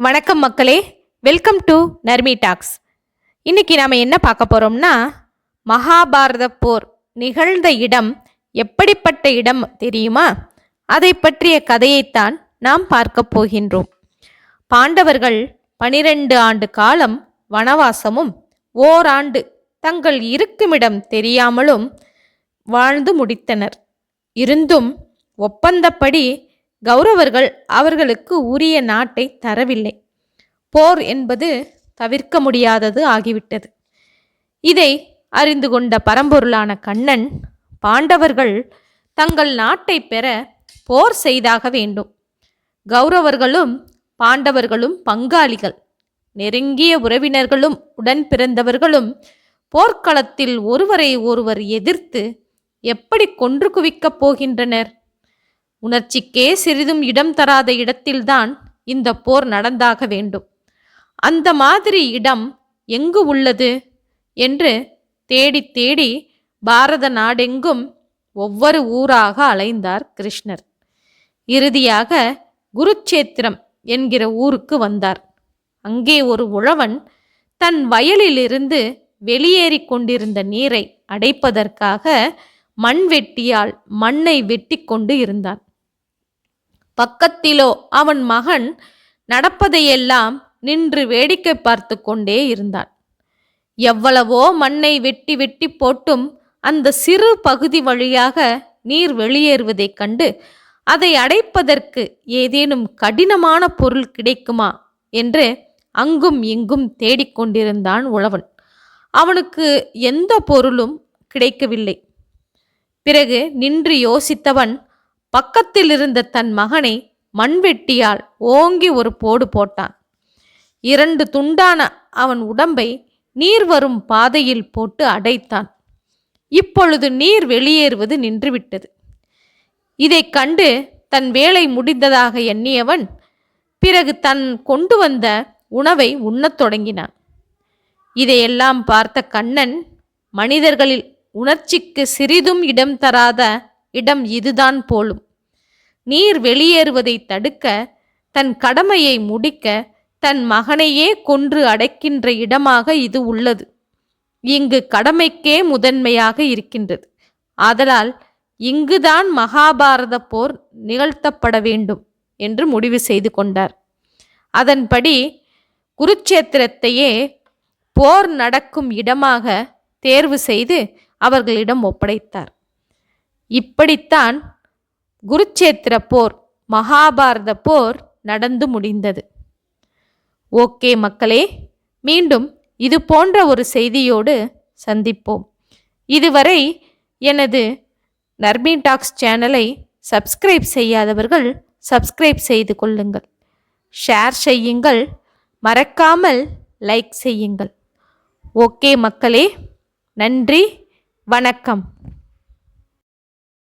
வணக்கம் மக்களே. Welcome to Narmi tax இன்னைக்கு நாம் என்ன பார்க்க போகிறோம்னா மகாபாரத போர் நிகழ்ந்த இடம் எப்படிப்பட்ட இடம் தெரியுமா? அதை பற்றிய கதையைத்தான் நாம் பார்க்க போகின்றோம். பாண்டவர்கள் பனிரெண்டு ஆண்டு காலம் வனவாசமும் ஓராண்டு தங்கள் இருக்குமிடம் தெரியாமலும் வாழ்ந்து முடித்தனர். இருந்தும் ஒப்பந்தப்படி கௌரவர்கள் அவர்களுக்கு உரிய நாட்டை தரவில்லை. போர் என்பது தவிர்க்க முடியாதது ஆகிவிட்டது. இதை அறிந்து கொண்ட பரம்பொருளான கண்ணன் பாண்டவர்கள் தங்கள் நாட்டை பெற போர் செய்தாக வேண்டும். கௌரவர்களும் பாண்டவர்களும் பங்காளிகள். நெருங்கிய உறவினர்களும் உடன் பிறந்தவர்களும் போர்க்களத்தில் ஒருவரை ஒருவர் எதிர்த்து எப்படி கொன்று குவிக்கப் போகின்றனர்? உணர்ச்சிக்கே சிறிதும் இடம் தராத இடத்தில்தான் இந்த போர் நடந்தாக வேண்டும். அந்த மாதிரி இடம் எங்கு உள்ளது? என்று தேடி தேடி பாரத நாடெங்கும் ஒவ்வொரு ஊராக அலைந்தார் கிருஷ்ணர். இறுதியாக குருச்சேத்திரம் என்கிற ஊருக்கு வந்தார். அங்கே ஒரு உழவன் தன் வயலிலிருந்து வெளியேறி கொண்டிருந்த நீரை அடைப்பதற்காக மண்வெட்டியால் மண்ணை வெட்டி கொண்டு இருந்தான். பக்கத்திலோ அவன் மகன் நடப்பதையெல்லாம் நின்று வேடிக்கை பார்த்து கொண்டே இருந்தான். எவ்வளவோ மண்ணை வெட்டி வெட்டி போட்டும் அந்த சிறு பகுதி வழியாக நீர் வெளியேறுவதைக் கண்டு அதை அடைப்பதற்கு ஏதேனும் கடினமான பொருள் கிடைக்குமா என்று அங்கும் இங்கும் தேடிக்கொண்டிருந்தான் உழவன். அவனுக்கு எந்த பொருளும் கிடைக்கவில்லை. பிறகு நின்று யோசித்தவன் பக்கத்தில் இருந்த தன் மகனை மண்வெட்டியால் ஓங்கி ஒரு போடு போட்டான். இரண்டு துண்டான அவன் உடம்பை நீர் வரும் பாதையில் போட்டு அடைத்தான். இப்பொழுது நீர் வெளியேறுவது நின்றுவிட்டது. இதைக் கண்டு தன் வேலை முடிந்ததாக எண்ணியவன் பிறகு தன் கொண்டு வந்த உணவை உண்ணத் தொடங்கினான். இதையெல்லாம் பார்த்த கண்ணன் மனிதர்களில் உணர்ச்சிக்கு சிறிதும் இடம் தராத இடம் இதுதான் போலும். நீர் வெளியேறுவதை தடுக்க தன் கடமையை முடிக்க தன் மகனையே கொன்று அடைக்கின்ற இடமாக இது உள்ளது. இங்கு கடமைக்கே முதன்மையாக இருக்கின்றது. ஆதலால் இங்குதான் மகாபாரத போர் நிகழ்த்தப்பட வேண்டும் என்று முடிவு செய்து கொண்டார். அதன்படி குருச்சேத்திரத்தையே போர் நடக்கும் இடமாக தேர்வு செய்து அவர்களிடம் ஒப்படைத்தார். இப்படித்தான் குருச்சேத்திர போர் மகாபாரத போர் நடந்து முடிந்தது. ஓகே மக்களே மீண்டும் இது போன்ற ஒரு செய்தியோடு சந்திப்போம். இதுவரை எனது நர்மி டாக்ஸ் சேனலை சப்ஸ்கிரைப் செய்யாதவர்கள் சப்ஸ்கிரைப் செய்து கொள்ளுங்கள். ஷேர் செய்யுங்கள் மறக்காமல் லைக் செய்யுங்கள். ஓகே மக்களே நன்றி வணக்கம்.